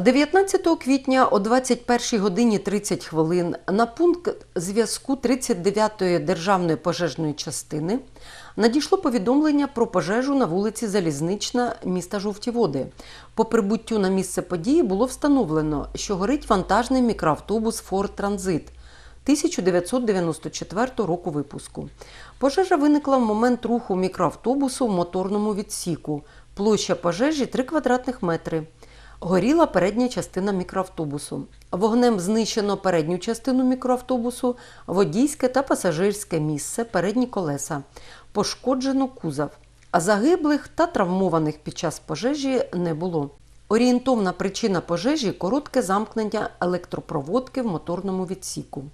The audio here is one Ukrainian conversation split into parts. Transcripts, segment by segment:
19 квітня о 21 годині 30 хвилин на пункт зв'язку 39-ї державної пожежної частини надійшло повідомлення про пожежу на вулиці Залізнична міста Жовті Води. По прибуттю на місце події було встановлено, що горить вантажний мікроавтобус Форд Транзит 1994 року випуску. Пожежа виникла в момент руху мікроавтобусу в моторному відсіку. Площа пожежі 3 квадратних метри. Горіла передня частина мікроавтобусу. Вогнем знищено передню частину мікроавтобусу, водійське та пасажирське місце, передні колеса. Пошкоджено кузов. А загиблих та травмованих під час пожежі не було. Орієнтовна причина пожежі коротке замкнення електропроводки в моторному відсіку.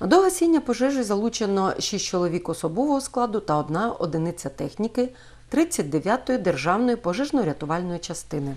До гасіння пожежі залучено 6 чоловік особового складу та одна одиниця техніки 39-ї державної пожежно-рятувальної частини.